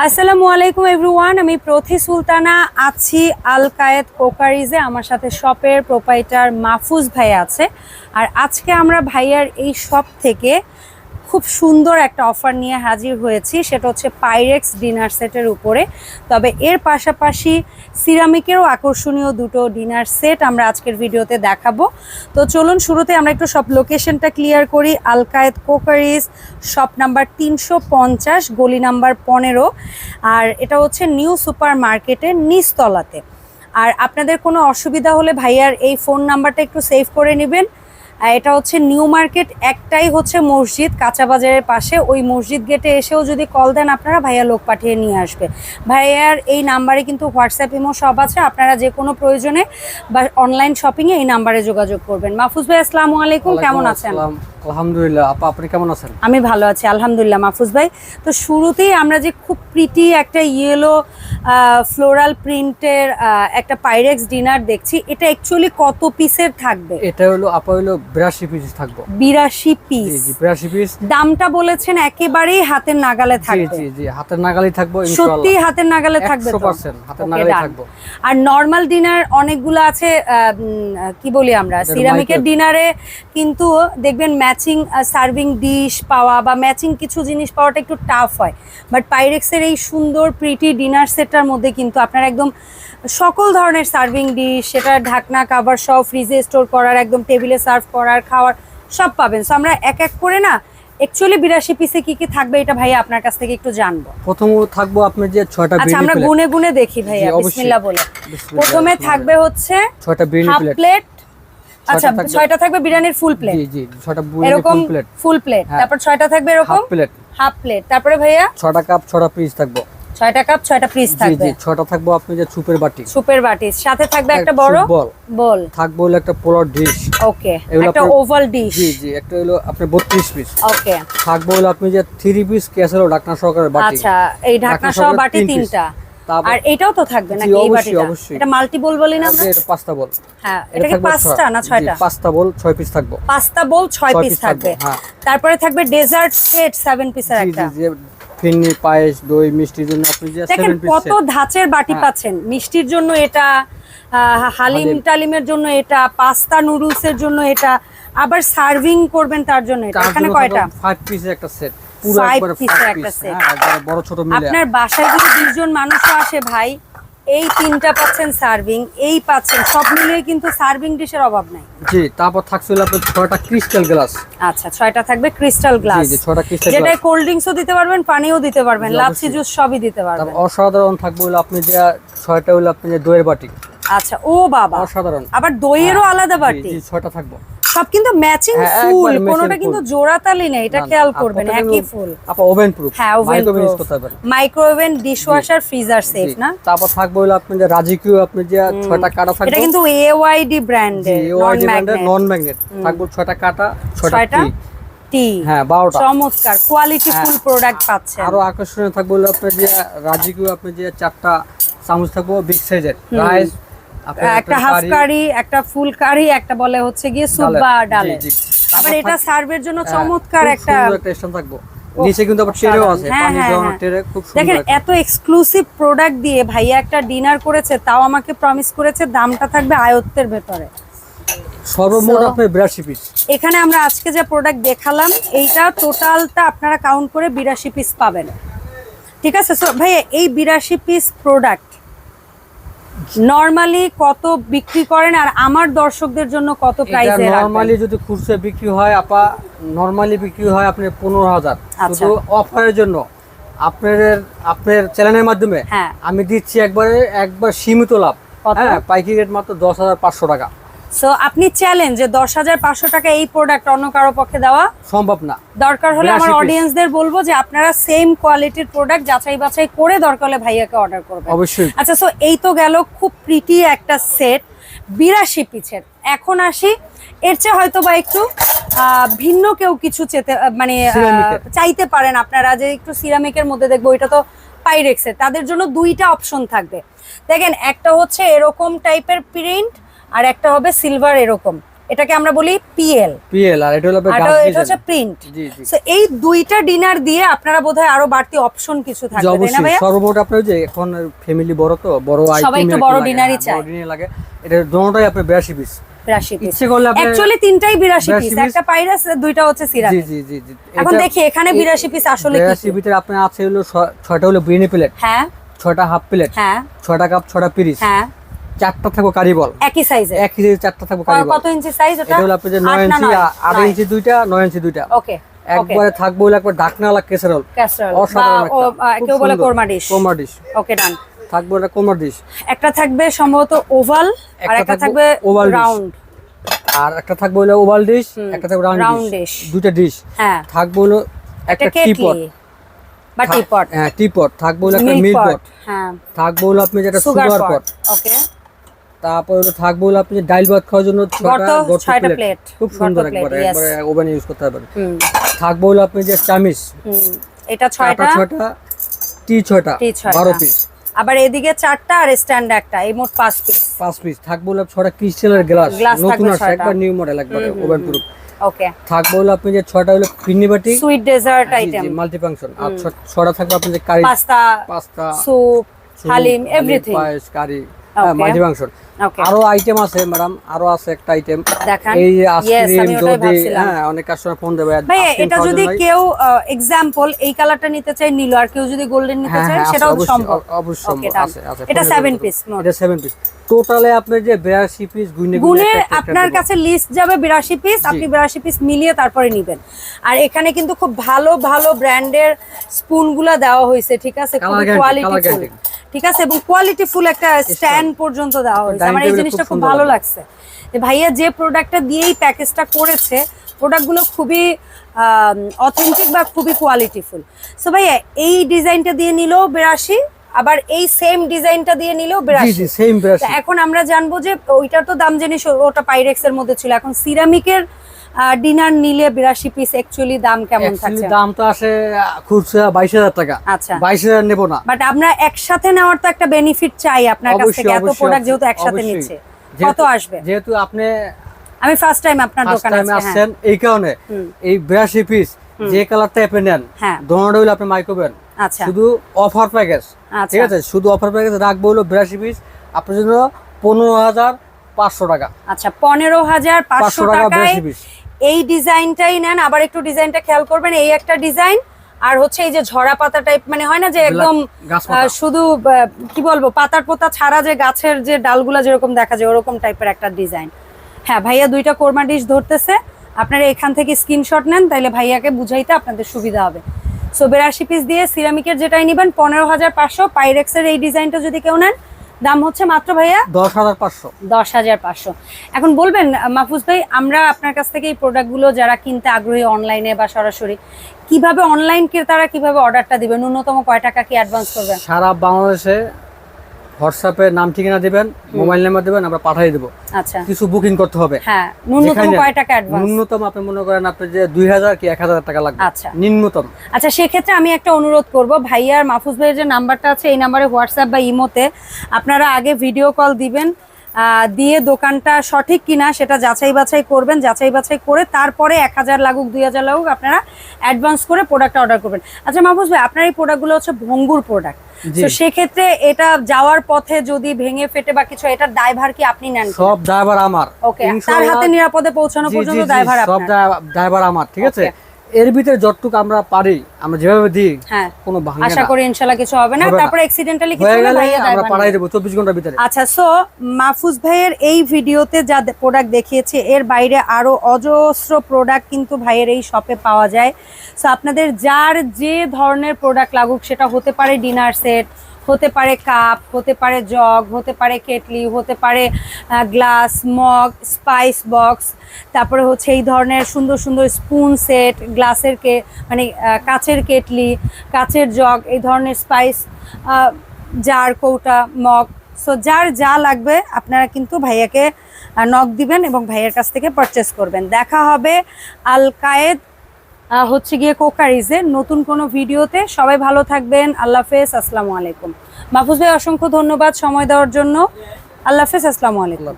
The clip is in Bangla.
আসসালামু আলাইকুম এভরিওয়ান, আমি প্রথি সুলতানা আছি আল কায়েদ কোকারিজে, আমার সাথে শপের প্রোপাইটার মাহফুজ ভাই আছে। আর আজকে আমরা ভাইয়ার এই শপ থেকে খুব সুন্দর একটা অফার নিয়ে হাজির হয়েছি। সেটা হচ্ছে পাইরেক্স ডিনার সেটের উপরে। তবে এর পাশাপাশি সিরামিকেরও আকর্ষণীয় দুটো ডিনার সেট আমরা আজকের ভিডিওতে দেখাবো। তো চলুন শুরুতে আমরা একটু সব লোকেশনটা ক্লিয়ার করি। আলকায়েত কোকারিস শপ নাম্বার তিনশো পঞ্চাশ, গলি নাম্বার পনেরো। আর এটা হচ্ছে নিউ সুপার মার্কেটের নিচতলাতে। আর আপনাদের কোনো অসুবিধা হলে ভাইয়ার এই ফোন নাম্বারটা একটু সেভ করে নেবেন। এটা হচ্ছে নিউ মার্কেট একটাই হচ্ছে মসজিদ কাঁচা বাজারের পাশে। ওই মসজিদ গেটে এসেও যদি কল দেন আপনারা ভাইয়া লোক পাঠিয়ে নিয়ে আসবে। ভাইয়ার এই নাম্বারে কিন্তু হোয়াটসঅ্যাপ ইমো সব আছে। আপনারা যে কোনো প্রয়োজনে বা অনলাইন শপিংয়ে এই নাম্বারে যোগাযোগ করবেন। মাহফুজ ভাই আসসালামু আলাইকুম। কেমন আছেন। আলহামদুলিল্লাহ আপা আপনি কেমন আছেন? আমি ভালো আছি আলহামদুলিল্লাহ মাহফুজ ভাই। তো শুরুতেই আমরা যে খুব প্রিটি একটা ইয়েলো ফ্লোরাল প্রিন্টের একটা পাইরেক্স ডিনার দেখছি এটা অ্যাকচুয়ালি কত পিসের থাকবে? এটা হলো আপা হলো বিরাশি পিস থাকব। বিরাশি পিস জি বিরাশি পিস দামটা বলেছেন একেবারেই হাতের নাগালে থাকবে। জি জি হাতের নাগালি থাকব সত্যি হাতের নাগালে থাকবে একশো তো? পার্সেন্ট হাতের Okay, নাগালি. থাকব। আর নর্মাল ডিনার অনেকগুলো আছে কি বলি আমরা? সিরামিকের ডিনারে কিন্তু দেখবেন ম্যাচিং সার্ভিং ডিশ পাওয়া বা ম্যাচিং কিছু জিনিস পাওয়াটা একটু টাফ হয়। বাট পাইরেক্সের এই সুন্দর প্রিটি ডিনার সেটটার মধ্যে কিন্তু আপনার একদম সকল ধরনের সার্ভিং ডিশ সেটা ঢাকনা কাভার সব ফ্রিজে স্টোর করার একদম টেবিলে সার্ভ করার খাওয়ার সব পাবেন। সো আমরা এক এক করে না অ্যাকচুয়ালি বিরাশি পিসে কি কি থাকবে এটা ভাইয়া আপনার কাছ থেকে একটু জানব। প্রথম থাকব আপনার যে ছয়টা আচ্ছা আমরা গুনে গুনে দেখি ভাইয়া বিসমিল্লাহ বলে। প্রথমে থাকবে হচ্ছে ছয়টা বিরিয়ানি প্লেট। আচ্ছা ছয়টা থাকবে বিরিয়ানির ফুল প্লেট জি জি ছয়টা এরকম ফুল প্লেট হ্যাঁ। তারপর ছয়টা থাকবে এরকম? হাফ প্লেট হাফ প্লেট তারপরে ভাইয়া? ছয়টা কাপ ছয়টা পিস থাকব। ছয়টা কাপ ছয়টা পিস থাকবে জি ছয়টা থাকব আপনি যে সুপের বাটি। সুপের বাটি। সাথে থাকবে একটা এক বড় bowl। বল থাকব হলো একটা পোলার ডিশ ওকে একটা ওভাল ডিশ জি জি একটা হলো আপনার বত্রিশ পিস ওকে থাকব হলো আপনি যে থ্রি পিস ক্যাসেরো ডাকনা সহকারে বাটি। আচ্ছা এই ঢাকনা ঢাকনা সহ বাটি তিনটা। আর এটাও তো থাকবে নাকি এই বাটিটা। এটা মাল্টিবল বলি না আমরা? এটা পাঁচটা বল হ্যাঁ এটা কি পাঁচটা না ছয়টা? পাঁচটা বল ছয় পিস থাকব। পাঁচটা বোল ছয় পিস থাকবে, হ্যাঁ। তারপরে থাকবে ডেজার্ট সেট সেভেন পিসের জি, একটা। ফিরনি পায়েস দই মিষ্টির জন্য আপনি যে দেখেন সেভেন পিস কত ধাঁচের বাটি হ্যাঁ। পাচ্ছেন। মিষ্টির জন্য এটা হালিম। টালিমের জন্য এটা পাস্তা নুডলস এর জন্য এটা আবার সার্ভিং করবেন তার জন্য এটা। এখানে কয়টা? ফাইভ পিসের একটা সেট পুরো একবারে একটা পিস set। হ্যাঁ একবারে বড় ছোট মিলে। আপনার বাসায় যদি মানুষও আসে ভাই এই তিনটা পাচ্ছেন সার্ভিং এই পাচ্ছেন সব মিলিয়ে কিন্তু সার্ভিং ডিশের অভাব নাই। জি তারপর আপনার ছয়টা ক্রিস্টাল গ্লাস আচ্ছা ছয়টা থাকবে ক্রিস্টাল গ্লাস জি ছয়টা ক্রিস্টাল যেটা কোল্ড ড্রিঙ্কসও দিতে পারবেন পানিও দিতে পারবেন লাচ্ছি জুস সবই দিতে পারবেন। অসাধারণ থাকবে হলো আপনি যে ছয়টা হলো আপনি যে দইয়ের বাটি। আচ্ছা ও বাবা। অসাধারণ। আবার দইয়েরও আলাদা জি, বাটি। জি ছয়টা থাকব। সব কিন্তু ম্যাচিং ফুল কোনোটা কিন্তু। জোড়া তালি নেই এটা না, না, খেয়াল করবেন একই ফুল আপনার ওভেন প্রুফ হ্যাঁ ওভেন করতে পারবেন মাইক্রোওভেন ডিশওয়াশার ফ্রিজার সেফ না? তারপর থাকবে হলো আপনি যে রাজিকিউ আপনি যে ছয়টা কাটা থাকবে। এটা কিন্তু এওয়াইডি ব্র্যান্ডের নন ম্যাগনেট নন ম্যাগনেট থাকবে ছয়টা কাটা ছয়টা টি হ্যাঁ বারোটা। চমৎকার কোয়ালিটি। ফুল প্রোডাক্ট পাচ্ছেন। আরও আকর্ষণীয় থাকবে হলো আপনার যে রাজিকিউ আপনি যে চারটা চামচ থাকব বিগ সাইজের রাইস একটা হাফ কারি একটা ফুল কারি একটা বলে হচ্ছে গিয়ে স্যুপ বা ডালে আবার এটা সার্ভের জন্য হ্যাঁ, চমৎকার একটা স্ট্যান্ড থাকব। নিচে কিন্তু আবার টেরেও আছে হ্যাঁ, পানি হ্যাঁ, হ্যাঁ। টেরে খুব সুন্দর দেখেন এত এক্সক্লুসিভ প্রোডাক্ট দিয়ে ভাইয়া একটা ডিনার করেছে তাও আমাকে প্রমিস করেছে দামটা থাকবে আয়ত্তের ভেতরে। সর্বমোট আপনার বিরাশি পিস এখানে আমরা আজকে যে প্রোডাক্ট দেখালাম এইটা টোটালটা আপনারা কাউন্ট করে বিরাশি পিস পাবেন। ঠিক আছে? ভাইয়া এই বিরাশি পিস প্রোডাক্ট নর্মালি কত বিক্রি করেন আর আমার দর্শকদের জন্য কত প্রাইস নরমালি যদি খুচরা বিক্রি হয় আপা নরমালি বিক্রি হয় আপনি পনেরো হাজার। আচ্ছা। শুধু অফারের জন্য। আপনাদের আপনার চ্যানেলের মাধ্যমে হ্যাঁ। আমি দিচ্ছি একবারে একবার সীমিত লাভ। হ্যাঁ পাইকারি রেট মাত্র দশ হাজার পাঁচশো টাকা। সো আপনি চ্যালেঞ্জ যে দশ হাজার পাঁচশো টাকা এই প্রোডাক্ট অন্য কারও পক্ষে দেওয়া সম্ভব না। দরকার হলে আমার অডিয়েন্সদের বলব যে আপনারা সেম কোয়ালিটির প্রোডাক্ট যাচাই বাছাই করে দরকার হলে ভাইয়াকে অর্ডার করবেন। অবশ্যই। আচ্ছা সো এই তো গেল খুব প্রিটি একটা সেট বিরাশি পিচের এখন আসি। এর চেয়ে হয়তো বা একটু ভিন্ন কেউ কিছু চেতে মানে চাইতে পারেন আপনারা যে একটু সিরামিকের মধ্যে দেখব এটা তো পাইরেক্সের তাদের জন্য দুইটা অপশন থাকবে। দেখেন একটা হচ্ছে এরকম টাইপের প্রিন্ট আর একটা হবে সিলভার এরকম। এটাকে আমরা বলি পিএল পিএল আর এটা হলো এটা হচ্ছে প্রিন্ট সো এই দুইটা ডিনার দিয়ে আপনারা বোধহয় আরও বাড়তি অপশন কিছু থাকবে তাই না ভাইয়া? সর্বমোট আপনার যে এখন ফ্যামিলি বড় তো বড় আইটেম সবাই একটু বড় dinner-ই চায়। বড় ডিনার লাগে। এটা দোনোটাই আপনার 82 পিস বিরাশি পিস আপনি তিনটাই বিরাশি 82 পিস piece। একটা পাইরাস দুইটা হচ্ছে জি জি জি জি। এখন দেখি এখানে বিরাশি পিস আসলে কি 82 ভিতরে আপনার আছে হলো ছয়টা হলো বিরিয়ানি প্লেট হ্যাঁ। ছয়টা হাফ প্লেট হ্যাঁ। ছয়টা কাপ ছটা পিরিস হ্যাঁ। চারটা থাকব কারি বল। একই সাইজে এক কেজি চারটা থাকব কারি বল। কত ইঞ্চি সাইজ ওটা? এটা হলো আট নয় ইঞ্চি নয়? আ- আট নয়। ইঞ্চি দুইটা নয় ইঞ্চি দুইটা। ওকে একবারে থাকব হলো একবার ডাকনালা কেসারল ক্যাসারোল বা অসাধারণ কেউ বলে। Korma dish korma dish okay done থাকব এটা কোরমা ডিশ একটা থাকবে সম্ভবত ওভাল আর একটা থাকবে dish। রাউন্ড আর একটা থাকব হলো ওভাল ডিশ একটা থাকবে রাউন্ড ডিশ দুইটা ডিশ হ্যাঁ। থাকব হলো একটা টিপট বা টিপট হ্যাঁ টিপট থাকব হলো একটা মিল্ক পট হ্যাঁ। থাকব হলো আপনি যেটা সুগার পট ওকে তারপর হলো থাকব হলো আপনি ডাইল ভাত খাওয়ার জন্য ছয়টা প্লেট। খুব সুন্দর প্লেট, একবারে একবারে ওভেন ইউজ করতে পারবেন হুম। থাকব হলো আপনি যে হুম এটা ছয়টা? ছয়টা টি ছয়টা টি ছয়টা। বারো পিস আবার এদিকে চারটা আর স্ট্যান্ড একটা এই মোট পাঁচ পিস পাঁচ পিস থাকব হলো ছয়টা ক্রিস্টালের গ্লাস নতুন আসছে একবার নিউ মডেল একবারে ওভেন প্রুফ ওকে থাকব হলো আপনি যে ছয়টা হলো পিন্নি বাটি। Sweet dessert item multi function আর ছ- ছয়টা থাকবে আপনি যে curry pasta pasta soup haleem everything পায়েস কারি. মাল্টি ফাংশন আরও আইটেম আছে ম্যাডাম আরও আছে একটা আইটেম এই আইসক্রিম যদি হ্যাঁ অনেক কাস্টমার ফোন দেবে এটা যদি কেউ এক্সাম্পল এই কালারটা নিতে চায় নীল আর কেউ যদি গোল্ডেন নিতে হ্যাঁ চায় হ্যাঁ সেটাও সম্ভব। অবশ্যই. আছে এটা ফোনে সেভেন বলতে পিস এটা সেভেন পিস টোটালে আপনার যে বিরাশি পিস গুইনে গুনে একটা- আপনার কাছে লিস্ট যাবে বিরাশি পিস আপনি বিরাশি পিস মিলিয়ে তারপরে নিবেন। আর এখানে কিন্তু খুব ভালো ভালো ব্র্যান্ডের স্পুনগুলা দেওয়া হয়েছে ঠিক আছে? খুব কোয়ালিটি। ঠিক আছে? এবং কোয়ালিটি ফুল একটা স্ট্যান্ড পর্যন্ত দেওয়া হয়েছে। Dining আমার এই জিনিসটা খুব ভালো লাগছে। যে ভাইয়া যে প্রোডাক্টটা দিয়েই প্যাকেজটা করেছে প্রোডাক্টগুলো খুবই অথেন্টিক বা খুবই কোয়ালিটিফুল সো ভাইয়া এই ডিজাইনটা দিয়ে নিলেও বিরাশি আবার এই সেম ডিজাইনটা দিয়ে নিলেও বিরাশি। এখন আমরা জানব যে ওইটার তো দাম জানিস ওটা পাইরেক্স এর মধ্যে ছিল। এখন সিরামিকের ডিনার নিলে বিরাশি পিস অ্যাকচুয়ালি দাম কেমন থাকছে? দাম তো আসে খুচরা বাইশ হাজার টাকা। আচ্ছা। বাইশ হাজার নেব না। বাট আমরা একসাথে নেওয়ার তো একটা বেনিফিট চাই আপনার কাছ থেকে এত প্রোডাক্ট যেহেতু একসাথে নিচ্ছে কত আসবে? যেহেতু আপনি আমি ফার্স্ট টাইম আপনার দোকানে হ্যাঁ। আসছেন এই কারণে এই বিরাশি পিস যে কালারটা আপনি নেন হ্যাঁ। দোনোটা হইল আপনি মাইক্রোবেন আচ্ছা। শুধু অফার প্যাকেজ আচ্ছা। ঠিক আছে? শুধু অফার প্যাকেজ রাখব হলো বিরাশি পিস আপনার জন্য পনেরো হাজার পাঁচশো টাকা। আচ্ছা পনেরো হাজার পাঁচশো টাকা এই ডিজাইনটাই নেন আবার একটু ডিজাইনটা খেয়াল করবেন এই একটা ডিজাইন আর হচ্ছে এই যে ঝরা পাতা টাইপ মানে হয় না যে একদম শুধু কি বলব পাতার পোতা ছাড়া যে গাছের যে ডালগুলা যেরকম দেখা যায় ওরকম টাইপের একটা ডিজাইন। হ্যাঁ ভাইয়া দুইটা কোরমা ডিশ ধরতেছে আপনারা এখান থেকে স্ক্রিনশট নেন তাইলে ভাইয়াকে বুঝাইতে আপনাদের সুবিধা হবে। সো বেরাশি পিস দিয়ে সিরামিকের যেটাই নেবেন পনেরো হাজার পাঁচশো পাইরেক্সের এই ডিজাইনটা যদি কেউ নেন দাম হচ্ছে মাত্র ভাইয়া দশ হাজার পাঁচশো। দশ হাজার পাঁচশো। এখন বলবেন মাহফুজ ভাই আমরা আপনার কাছ থেকে এই প্রোডাক্টগুলো যারা কিনতে আগ্রহী অনলাইনে বা সরাসরি কীভাবে অনলাইন ক্রেতারা কীভাবে অর্ডারটা দিবে ন্যূনতম কয় টাকা কি অ্যাডভান্স করবেন? সারা বাংলাদেশে হোয়াটসঅ্যাপে নাম ঠিকানা দিবেন মোবাইল নাম্বার দেবেন আমরা পাঠিয়ে দেবো। আচ্ছা। কিছু বুকিং করতে হবে। হ্যাঁ ন্যূনতম কয় টাকা অ্যাডভান্স ন্যূনতম আপনি মনে করেন আপনি যে দুই হাজার কি এক হাজার টাকা লাগবে। আচ্ছা। ন্যূনতম আচ্ছা সেক্ষেত্রে আমি একটা অনুরোধ করব ভাইয়ার মাহফুজ ভাইয়ের যে নাম্বারটা আছে এই নাম্বারে হোয়াটসঅ্যাপ বা ইমোতে আপনারা আগে ভিডিও কল দিবেন দিয়ে দোকানটা সঠিক কিনা সেটা যাচাই বাছাই করবেন যাচাই বাছাই করে তারপরে এক হাজার লাগুক দুই হাজার লাগুক আপনারা অ্যাডভান্স করে প্রোডাক্টটা অর্ডার করবেন। আচ্ছা মাহফুজ ভাই আপনার এই প্রোডাক্টগুলো হচ্ছে ভঙ্গুর প্রোডাক্ট তো সেক্ষেত্রে এটা যাওয়ার পথে যদি ভেঙে ফেটে বা কিছু এটার দায়ভার কি আপনি নেন সব ড্রাইভার আমার। ওকে তার হাতে নিরাপদে পৌঁছানো পর্যন্ত দায়ভার সব আপনার ড্রাইভার আমার ঠিক আছে. এর ভিতরে যতটুকু আমরা পারি আমরা যেভাবে দিই হ্যাঁ। কোনো ভাঙে আশা না করি ইনশাল্লাহ কিছু হবে না। না। তারপরে অ্যাক্সিডেন্টালি কিছু ভাইয়া আমরা নেবে। দেবো চব্বিশ ঘণ্টার ভিতরে। আচ্ছা সো মাহফুজ ভাইয়ের এই ভিডিওতে যা প্রোডাক্ট দেখিয়েছে এর বাইরে আরও অজস্র প্রোডাক্ট কিন্তু ভাইয়ের এই শপে পাওয়া যায়। সো আপনাদের যার যে ধরনের প্রোডাক্ট লাগুক সেটা হতে পারে ডিনার সেট হতে পারে কাপ, হতে পারে জগ, হতে পারে কেটলি, হতে পারে গ্লাস, মগ স্পাইস বক্স তারপরে হচ্ছে এই ধরনের সুন্দর সুন্দর স্পুন সেট গ্লাসের কে মানে কাচের কেটলি, কাচের জগ, এই ধরনের স্পাইস জার কৌটা, মগ। সো যার যা লাগবে, আপনারা কিন্তু ভাইয়াকে নক দিবেন এবং ভাইয়ের কাছ থেকে পারচেস করবেন। দেখা হবে আল কায়েদ হচ্ছে গিয়ে কোকারিজে। নতুন কোনো ভিডিওতে সবাই ভালো থাকবেন। আল্লাহ হাফেজ, আসসালামু আলাইকুম। মাহফুজ ভাই, অসংখ্য ধন্যবাদ সময় দেওয়ার জন্য। আল্লাহ হাফেজ, আসসালামু আলাইকুম।